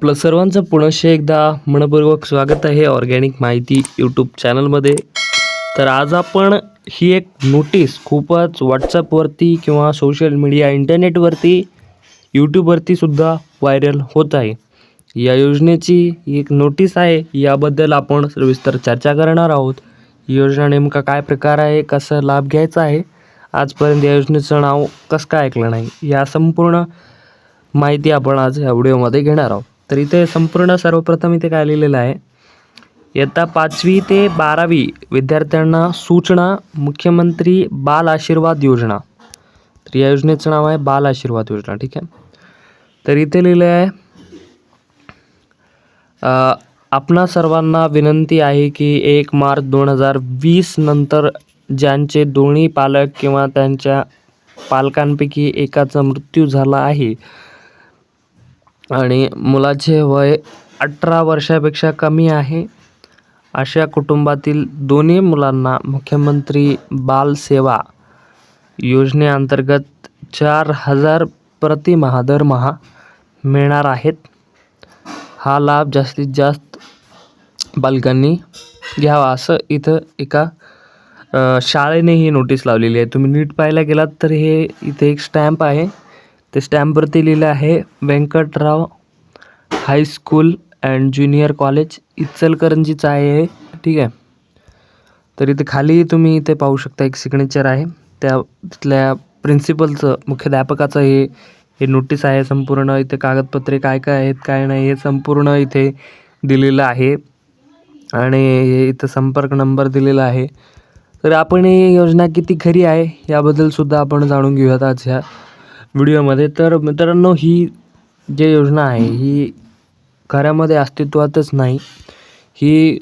आपलं सर्वांचं पुनश्च एकदा मनपूर्वक स्वागत आहे ऑर्गॅनिक माहिती यूट्यूब चॅनलमध्ये. तर आज आपण ही एक नोटीस खूपच व्हॉट्सअपवरती किंवा सोशल मीडिया इंटरनेटवरती यूट्यूबवरती सुद्धा व्हायरल होत आहे. या योजनेची एक नोटीस आहे याबद्दल आपण सविस्तर चर्चा करणार आहोत. ही योजना नेमका काय प्रकार आहे कसं लाभ घ्यायचा आहे आजपर्यंत या योजनेचं नाव कसं काय ऐकलं नाही या संपूर्ण माहिती आपण आज या व्हिडिओमध्ये घेणार आहोत. तर इथे संपूर्ण सर्वप्रथम इथे काय लिहिलेलं आहे? इयत्ता पाचवी ते बारावी विद्यार्थ्यांना सूचना मुख्यमंत्री बाल आशीर्वाद योजना. तर या योजनेचं नाव आहे बाल आशीर्वाद योजना ठीक आहे? तर इथे लिहिलं आहे आपणा सर्वांना विनंती आहे की एक मार्च दोन हजार वीस नंतर ज्यांचे दोन्ही पालक किंवा त्यांच्या पालकांपैकी एकाचा मृत्यू झाला आहे आणि मुलाचे वय अठरा वर्षापेक्षा कमी आहे. अशा कुटुंबातील दोन्ही मुलांना मुख्यमंत्री बाल सेवा योजनेअंतर्गत चार हजार प्रतिमहा दरमहा मिळणार आहेत. हा लाभ जास्तीत जास्त बालकांनी घ्यावा असं इथं एका शाळेने ही नोटीस लावलेली आहे. तुम्ही नीट पाहायला गेलात तर हे इथे एक स्टॅम्प आहे. ते स्टॅम्पवरती लिहिलं आहे Venkatrao high school and junior college इचलकरंजीचं आहे. ठीक आहे. तर इथे खाली तुम्ही इथे पाहू शकता एक सिग्नेचर आहे. त्या तिथल्या प्रिन्सिपलचं मुख्याध्यापकाचं हे हे नोटीस आहे संपूर्ण. इथे कागदपत्रे काय काय आहेत काय नाही हे संपूर्ण इथे दिलेलं आहे. आणि हे इथं संपर्क नंबर दिलेला आहे. तर आपण ही योजना किती खरी आहे याबद्दलसुद्धा आपण जाणून घेऊयात आज ह्या. व्हिडिओमध्ये. तर मित्रांनो ही जी योजना आहे ही खऱ्यामध्ये अस्तित्वातच नाही. ही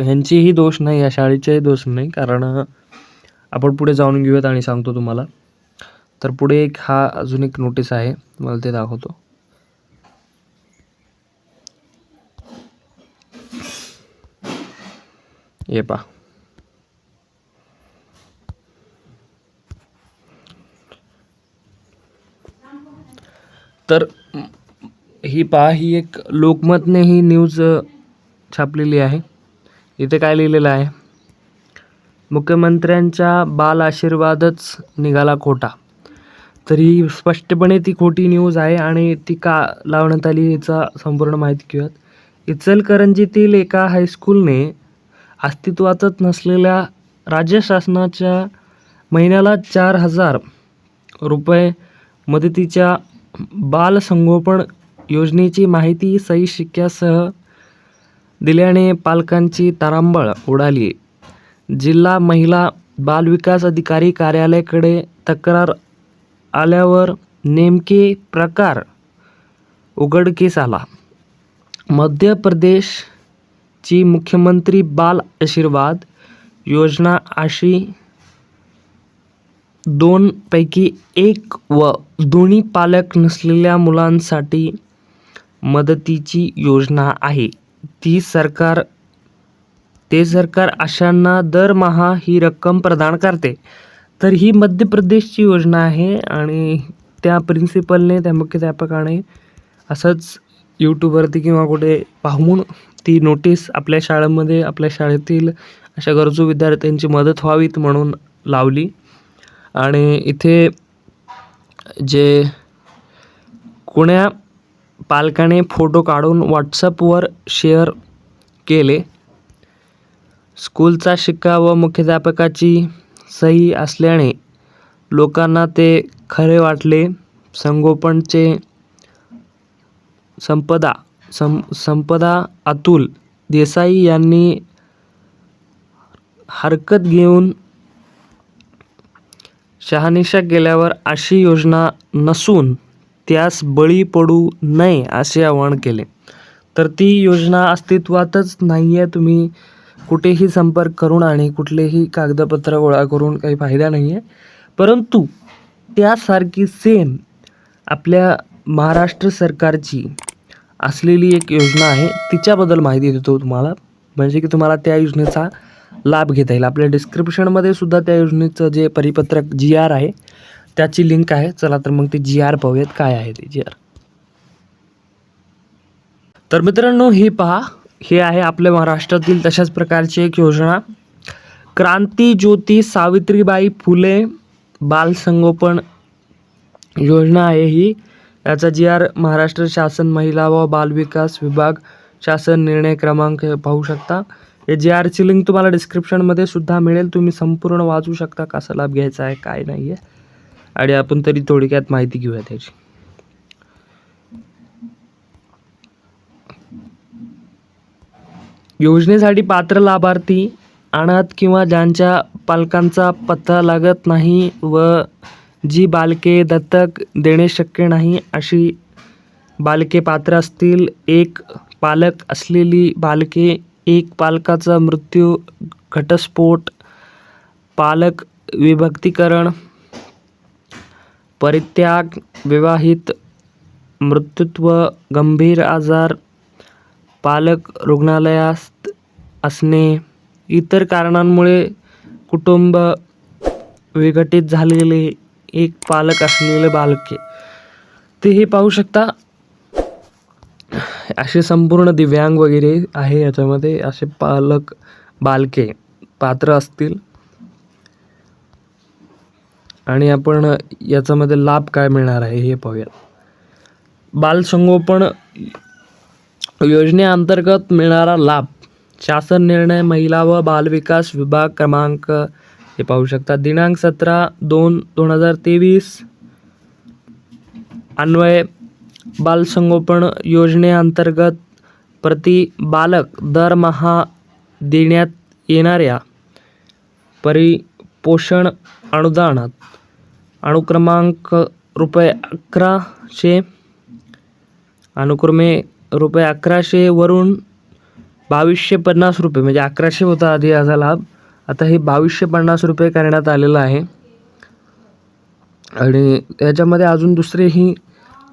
ह्यांचीही दोष नाही या शाळेचेही दोष नाही. कारण आपण पुढे जाणून घेऊयात आणि सांगतो तुम्हाला. तर पुढे एक हा अजून एक नोटीस आहे. मला ते दाखवतो. हे पहा. तर ही पहा ही एक लोकमतने ही न्यूज छापलेली आहे. इथे काय लिहिलेलं आहे? मुख्यमंत्र्यांच्या बाल आशीर्वादच निघाला खोटा. तर ही स्पष्टपणे ती खोटी न्यूज आहे आणि ती का लावण्यात आली याचा संपूर्ण माहिती घेऊयात. इचलकरंजीतील एका हायस्कूलने अस्तित्वातच नसलेल्या राज्य शासनाच्या महिन्याला चार हजार रुपये मदतीच्या बालसंगोपन योजनेची माहिती सही शिक्क्यासह दिल्याने पालकांची तारांबळ उडाली. जिल्हा महिला बालविकास अधिकारी कार्यालयाकडे तक्रार आल्यावर नेमके प्रकार उघडकीस आला. मध्य प्रदेशची मुख्यमंत्री बाल आशीर्वाद योजना अशी दोनपैकी एक व दोन्ही पालक नसलेल्या मुलांसाठी मदतीची योजना आहे. ती सरकार ते सरकार अशांना दरमहा ही रक्कम प्रदान करते. तर ही मध्य प्रदेशची योजना आहे आणि त्या प्रिन्सिपलने त्या मुख्याध्यापकाने असंच यूट्यूबवरती किंवा कुठे पाहून ती नोटीस आपल्या शाळेमध्ये आपल्या शाळेतील अशा गरजू विद्यार्थ्यांची मदत व्हावीत म्हणून लावली. आणि इथे जे कुण्या पालकाने फोटो काढून व्हॉट्सअपवर शेअर केले स्कूलचा शिक्का व मुख्याध्यापकाची सही असल्याने लोकांना ते खरे वाटले. संगोपनचे संपदा सं संपदा अतुल देसाई यांनी हरकत घेऊन शहानिशा केल्यावर अशी योजना नसून त्यास बळी पडू नये असे आवाहन केले. तर ती योजना अस्तित्वातच नाही आहे तुम्ही कुठेही संपर्क करून आणि कुठलेही कागदपत्र गोळा करून काही फायदा नाही आहे परंतु त्यासारखी सेम आपल्या महाराष्ट्र सरकारची असलेली एक योजना आहे. तिच्याबद्दल माहिती देतो तुम्हाला. म्हणजे की तुम्हाला त्या योजनेचा लाभ घेता येईल. आपल्या डिस्क्रिप्शनमध्ये सुद्धा त्या योजनेचं जे परिपत्रक जी आर आहे त्याची लिंक आहे. चला तर मग ती जी आर पाहूयात काय आहे ती जी आर तर मित्रांनो हे पहा. हे आहे आपल्या महाराष्ट्रातील तशाच प्रकारची एक योजना. क्रांती ज्योती सावित्रीबाई फुले बालसंगोपन योजना आहे ही. याचा जी आर महाराष्ट्र शासन महिला व बालविकास विभाग शासन निर्णय क्रमांक पाहू शकता. हे जे आरची लिंक तुम्हाला डिस्क्रिप्शनमध्ये सुद्धा मिळेल. तुम्ही संपूर्ण वाचू शकता कसा लाभ घ्यायचा आहे काय नाही आहे आणि आपण तरी थोडक्यात माहिती घेऊया त्याची. योजनेसाठी पात्र लाभार्थी अनाथ किंवा ज्यांच्या पालकांचा पत्ता लागत नाही व जी बालके दत्तक देणे शक्य नाही अशी बालके पात्र असतील एक पालक असलेली बालके एक पालकाचा मृत्यू घटस्फोट पालक विभक्तीकरण परित्याग विवाहित मृत्यूत्व गंभीर आजार पालक रुग्णालयात असणे इतर कारणांमुळे कुटुंब विघटित झालेले एक पालक असलेले बालके. ते हे पाहू शकता. असे संपूर्ण दिव्यांग वगैरे आहे याच्यामध्ये असे पालक बालके पात्र असतील. आणि आपण याच्यामध्ये लाभ काय मिळणार आहे हे पाहूयात. बालसंगोपन योजनेअंतर्गत मिळणारा लाभ शासन निर्णय महिला व बालविकास विभाग क्रमांक हे पाहू शकता. दिनांक सतरा दोन दोन हजार तेवीस अन्वय बालसंगोपन योजनेअंतर्गत प्रति बालक दरमहा देण्यात येणाऱ्या परिपोषण अनुदानात अनुक्रमांक रुपये अकराशे अनुक्रमे रुपये अकराशेवरून बावीसशे पन्नास रुपये म्हणजे अकराशे होता आधी याचा लाभ. आता हे बावीसशे पन्नास रुपये करण्यात आलेलं आहे. आणि याच्यामध्ये अजून दुसरेही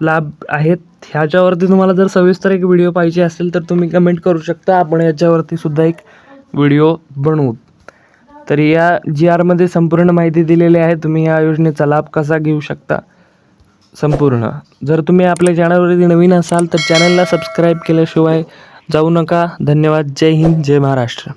लाभ आहेत. ह्याच्यावरती तुम्हाला जर सविस्तर एक व्हिडिओ पाहिजे असेल तर तुम्ही कमेंट करू शकता. आपण याच्यावरती सुद्धा एक व्हिडिओ बनवू. तर या जी आरमध्ये संपूर्ण माहिती दिलेली आहे. तुम्ही या योजनेचा लाभ कसा घेऊ शकता? संपूर्ण. जर तुम्ही आपल्या चॅनलवरती नवीन असाल तर चॅनलला सबस्क्राईब केल्याशिवाय जाऊ नका. धन्यवाद. जय हिंद. जय महाराष्ट्र.